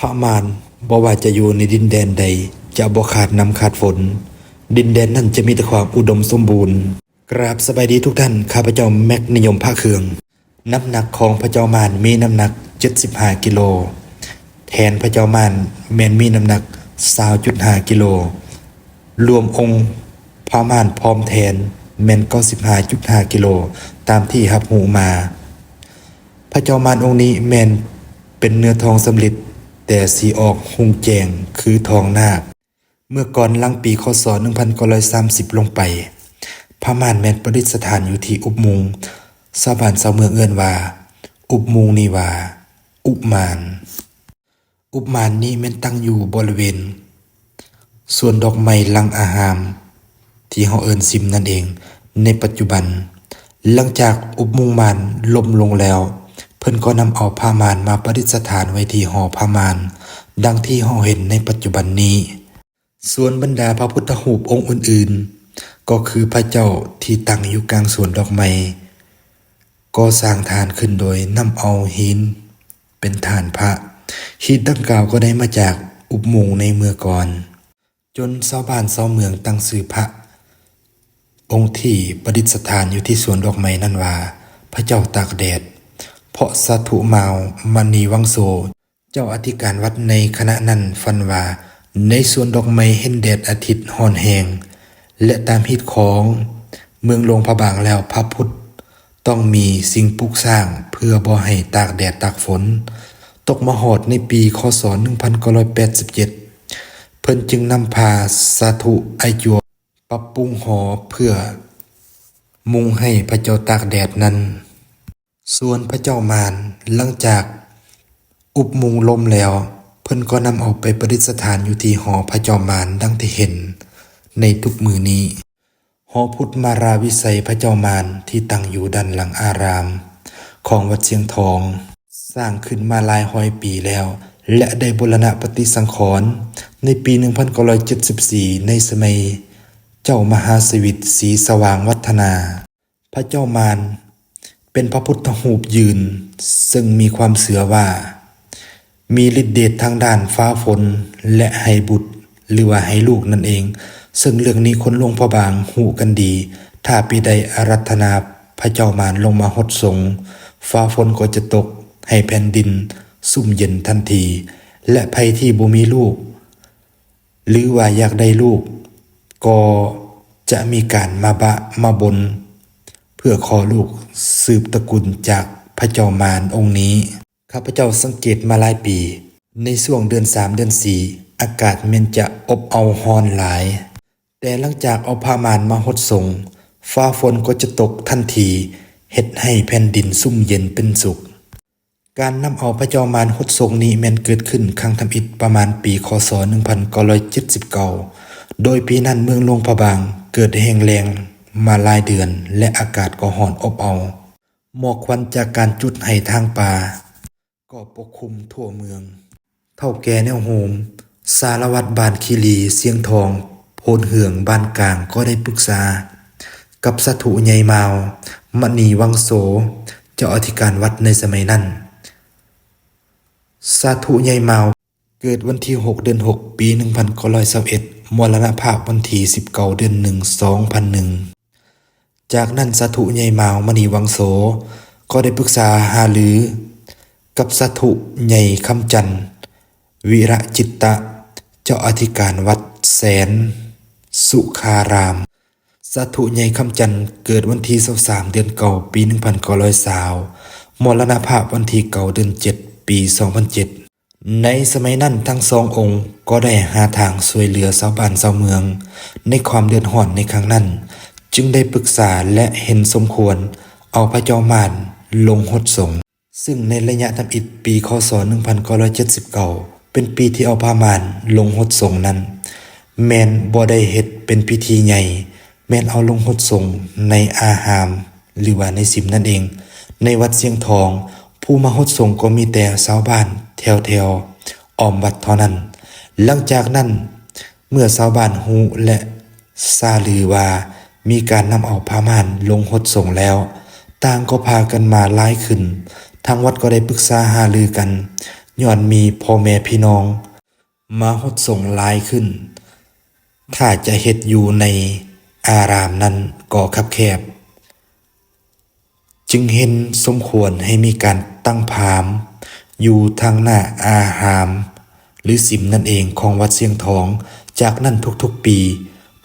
พระมารบ่ว่าจะอยู่ในดินแดนใด จะบ่ขาดน้ำขาดฝน ดินแดนนั้นจะมีแต่ความอุดมสมบูรณ์ กราบสบายดีทุกท่าน ข้าพเจ้าแม็กนิยมภาคเคือง น้ำหนักของพระเจ้ามารมีน้ำหนัก 75 กิโล แทนพระเจ้ามารแมนมีน้ำหนัก20.5กิโล รวมองค์พระมารพร้อมแทนแมน95.5กิโล ตามที่รับหูมา พระเจ้ามารองค์นี้แมนเป็นเนื้อทองสำลิด แต่สีออกหงแจงคือทองนาค เมื่อก่อนลังปีคศ1930 ลงไป พระมารแมนประดิษฐานอยู่ที่อุบมุงชาวบ้านชาวเมืองเอื้อนว่า อุบมุงนีว่าอุบมาน อุบมานนี้แม่นตั้งอยู่บริเวณ ส่วนดอกไม้ลังอาหาม ที่เฮาเอิ้นซิมนั่นเอง ในปัจจุบัน หลังจากอุบมุงมานล่มลงแล้ว เพิ่นก็นำเอาผ้ามานมาประดิษฐานไว้ที่หอผ้ามาน ดังที่เฮาเห็นในปัจจุบันนี้ ส่วนบรรดาพระพุทธรูปองค์อื่นๆ ก็คือพระเจ้าที่ตั้งอยู่กลางสวนดอกไม้ก็สร้างฐานขึ้นโดยนำเอาหิน เป็นฐานพระหินดังกล่าวก็ได้มาจากอุบมุงในเมื่อก่อน จนชาวบ้านชาวเมืองตั้งชื่อพระ องค์ที่ประดิษฐานอยู่ที่สวนดอกไม้นั่นว่า พระเจ้าตากแดด เพราะสาธุมาวมณีวังโสเจ้าอธิการวัดในคณะนั้นฟันว่า ในสวนดอกไม้เห็นแดดอาทิตย์ห่อนแหงและตามฮิตของเมืองลงพระบางแล้วพระพุทธ ต้องมีสิ่งปลูกสร้างเพื่อบ่ให้ตากแดดตากฝน ตกมาหอดในปีคศ1987 เพิ่นจึงนำพาสาธุไอจัวปรับปรุงหอเพื่อ มุงให้พระเจ้าตากแดดนั้น ส่วนพระเจ้ามารหลังจากอุบมุงลมแล้ว เพิ่นก็นำเอาไปประดิษฐานอยู่ที่หอพระเจ้ามารดังที่เห็น ในทุกมือนี้ หอพุทธมาราวิสัยพระเจ้ามารที่ตั้งอยู่ด้านหลังอาราม ของวัดเชียงทอง สร้างขึ้นมาหลายร้อยปีแล้ว และได้บูรณะปฏิสังขรณ์ในปี 1974 ในสมัย เจ้ามหาสวิตศรีสว่างวัฒนา พระเจ้ามาร เป็นพระพุทธรูปยืน ซึ่งมีความเสือว่า มีฤทธิเดชทางด้านฟ้าฝนและให้บุตร หรือว่าให้ลูกนั่นเอง ซึ่งเรื่องนี้คนหลวงพระบางหูกันดี ถ้าปีใดอารัธนาพระเจ้ามารลงมาหดสงฟ้าฝนก็จะตก ให้แผ่นดิน สุ่มเย็นทันที และภัยที่บ่มีลูก หรือว่าอยากได้ลูก ก็จะมีการมาบะมาบน เพื่อขอลูกสืบตระกูลจากพระเจ้ามารองค์นี้ ข้าพเจ้าสังเกตมาหลายปี ในช่วงเดือนสามเดือนสี่อากาศมันจะอบเอาฮอนหลาย แต่หลังจากเอาผ้ามานมาหดส่งฟ้าฝนก็จะตกทันทีเฮ็ดให้แผ่นดินซุ่มเย็นเป็นสุข การนำเอาพระเจ้ามารหดทรงนี้แมนเกิดขึ้นครั้งทำอิฐประมาณปีคศ 1979 โดยปีนั้นเมืองลงพระบางเกิดแห้งแรง มาลายเดือนและอากาศก็ร้อนอบเอาหมอกควันจากการจุดไห้ทางป่าก็ปกคลุมทั่วเมือง เท่าแก่แนวโฮม สารวัตรบานคีรีเสียงทองโพนเหืองบ้านกลางก็ได้ปรึกษา กับสถุใหญ่มาวมณีวังโส เจ้าอธิการวัดในสมัยนั้นสาธุใหญ่เมาวเกิดวันที่ 6 เดือน 6 ปี 1921มรณภาพวันที่19เดือน 1 2001 จากนั้นสาธุใหญ่มาวมณีวังโส ก็ได้ปรึกษาหารือ กับสาธุใหญ่คำจันทร์วิระจิตตะ เจ้าอธิการวัดแสน สุขารามสาธุใหญ่คำจันทร์เกิดวันที่23เดือนเก่าปี1920มรณภาพวันที่เก่าเดือน7 ปี 2007 ในสมัยนั้นทั้งสององค์ก็ได้หาทางช่วยเหลือชาวบ้านชาวเมือง ในความเดือดร้อนในครั้งนั้น จึงได้ปรึกษาและเห็นสมควร เอาพระเจ้ามารลงหดสงซึ่งในระยะทำอิฐปีคศ1979 เป็นปีที่เอาพามานลงหดสงนั้น แมนบ่ได้เฮ็ดเป็นพิธีใหญ่ แมนเอาลงหดสงในอาหาม หรือว่าในสิมนั่นเอง ในวัดเสียงทอง ผู้มาหดสงก็มีแต่ชาวบ้าน แถวแถวออมวัดเท่านั้น หลังจากนั้น เมื่อชาวบ้านฮูและซาลือว่า มีการนำเอาผ้าม่านลงหดส่งแล้ว ต่างก็พากันมาหลายขึ้น ทางวัดก็ได้ปรึกษาหารือกันย้อนมีพ่อแม่พี่น้อง มาหดส่งหลายขึ้น ถ้าจะเฮ็ดอยู่ในอารามนั้นก็คับแคบ จึงเห็นสมควรให้มีการตั้งพามอยู่ทางหน้าอาหาม หรือสิมนั่นเองของวัดเสียงทอง จากนั้นทุกๆปี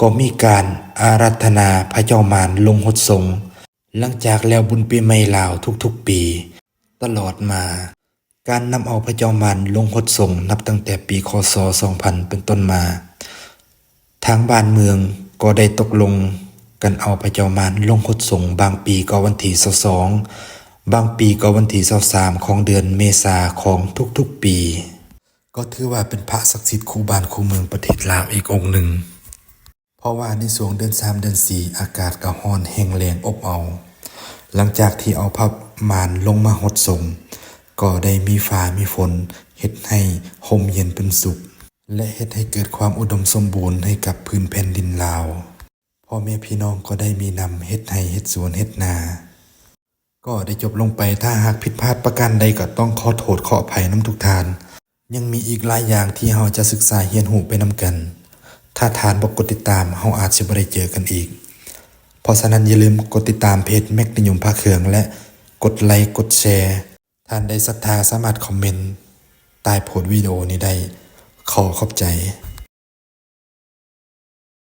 ก็มีการอารัธนาพระเจ้ามารลงหดทรงหลังจากแล้วบุญปีใหม่ลาวทุกๆปี ตลอดมา การนำเอาพระเจ้ามารลงหดทรงนับตั้งแต่ปีคศ 2000 เป็นต้นมา ทางบ้านเมืองก็ได้ตกลงกันเอาพระเจ้ามารลงคดส่งบางปีก็วันที่22บางปีก็วันที่23ของเดือนเมษาของทุกๆปี ก็ถือว่าเป็นพระศักดิ์สิทธิ์คู่บ้านคู่เมืองประเทศลาวอีกองค์หนึ่ง เพราะว่าในช่วงเดือน3เดือน4อากาศก็ร้อนแห้งแล้งอบเอาหลังจากที่เอาพระมารลงมาหดสงก็ได้มีฟ้ามีฝนเฮ็ดให้ห่มเย็นเป็นสุข และเฮ็ดให้เกิดความอุดมสมบูรณ์ให้กับพื้นแผ่นดินลาวพ่อแม่พี่น้องก็ได้มีนำเฮ็ดให้เฮ็ดสวนเฮ็ดนา ก็ได้จบลงไปถ้าหากผิดพลาดประการใดก็ต้องขอโทษขออภัยน้ำทุกทาน ยังมีอีกหลายอย่างที่เราจะศึกษาเรียนรู้ไปนำกัน ถ้าทานบอกกดติดตามเฮาอาจจะบ่ได้เจอกันอีก เพราะฉะนั้นอย่าลืมกดติดตามเพจแม็กนิยมภาคเครื่องและกดไลค์กดแชร์ท่านไดศรัทธาสามารถคอมเมนต์ใต้โพสต์วิดีโอนี้ได้ขอขอบใจ